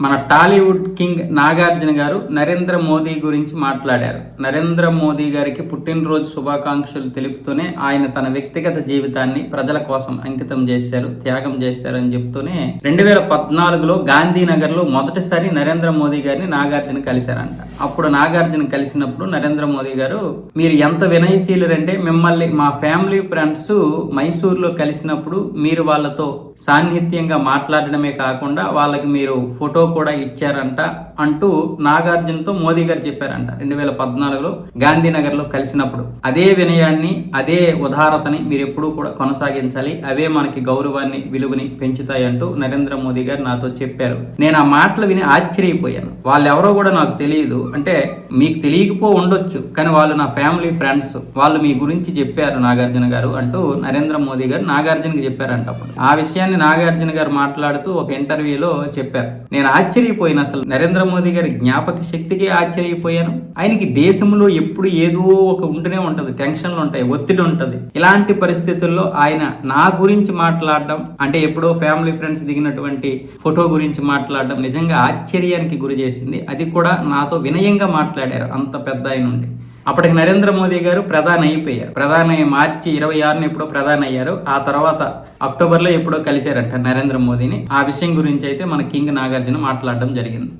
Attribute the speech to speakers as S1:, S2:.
S1: మన టాలీవుడ్ కింగ్ నాగార్జున గారు నరేంద్ర మోదీ గురించి మాట్లాడారు. నరేంద్ర మోదీ గారికి పుట్టినరోజు శుభాకాంక్షలు తెలుపుతూనే ఆయన తన వ్యక్తిగత జీవితాన్ని ప్రజల కోసం అంకితం చేశారు త్యాగం చేశారు అని చెప్తూనే రెండు వేల పద్నాలుగులో గాంధీనగర్లో మొదటిసారి నరేంద్ర మోదీ గారిని నాగార్జున కలిశారంట. అప్పుడు నాగార్జున కలిసినప్పుడు నరేంద్ర మోదీ గారు మీరు ఎంత వినయశీలురంటే మిమ్మల్ని మా ఫ్యామిలీ ఫ్రెండ్స్ మైసూర్లో కలిసినప్పుడు మీరు వాళ్ళతో సాన్నిహిత్యంగా మాట్లాడడమే కాకుండా వాళ్ళకి మీరు ఫోటో కూడా ఇచ్చారంట అంటూ నాగార్జునతో మోదీ గారు చెప్పారంట. రెండు వేల పద్నాలుగులో గాంధీనగర్లో కలిసినప్పుడు అదే వినయాన్ని అదే ఉదారతని మీరు ఎప్పుడూ కూడా కొనసాగించాలి. అవే మనకి గౌరవాన్ని విలువని పెంచుతాయి అంటూ నరేంద్ర మోదీ గారు నాతో చెప్పారు. నేను ఆ మాటలు విని ఆశ్చర్యపోయాను. వాళ్ళు ఎవరో కూడా నాకు తెలియదు. అంటే మీకు తెలియకపో ఉండొచ్చు కానీ వాళ్ళు నా ఫ్యామిలీ ఫ్రెండ్స్ వాళ్ళు మీ గురించి చెప్పారు నాగార్జున గారు అంటూ నరేంద్ర మోదీ గారు నాగార్జునకి చెప్పారంట అప్పుడు. ఆ విషయాన్ని నాగార్జున గారు మాట్లాడుతూ ఒక ఇంటర్వ్యూలో చెప్పారు. నేను ఆశ్చర్యపోయాను అసలు. నరేంద్ర మోదీ గారి జ్ఞాపక శక్తికి ఆశ్చర్యపోయాను. ఆయనకి దేశంలో ఎప్పుడు ఏదో ఒక ఉంటూనే ఉంటుంది టెన్షన్లు ఉంటాయి ఒత్తిడి ఉంటుంది. ఇలాంటి పరిస్థితుల్లో ఆయన నా గురించి మాట్లాడడం అంటే ఎప్పుడో ఫ్యామిలీ ఫ్రెండ్స్ దిగినటువంటి ఫోటో గురించి మాట్లాడడం నిజంగా ఆశ్చర్యానికి గురి చేసింది. అది కూడా నాతో వినయంగా మాట్లాడారు అంత పెద్ద ఆయన ఉండి అప్పటికి నరేంద్ర మోదీ గారు ప్రధాని అయిపోయారు. ప్రధాని మార్చి ఇరవై ఆరున ఎప్పుడో ప్రధాని అయ్యారు. ఆ తర్వాత అక్టోబర్లో ఎప్పుడో కలిశారంట నరేంద్ర మోదీని. ఆ విషయం గురించి అయితే మన కింగ్ నాగార్జున మాట్లాడడం జరిగింది.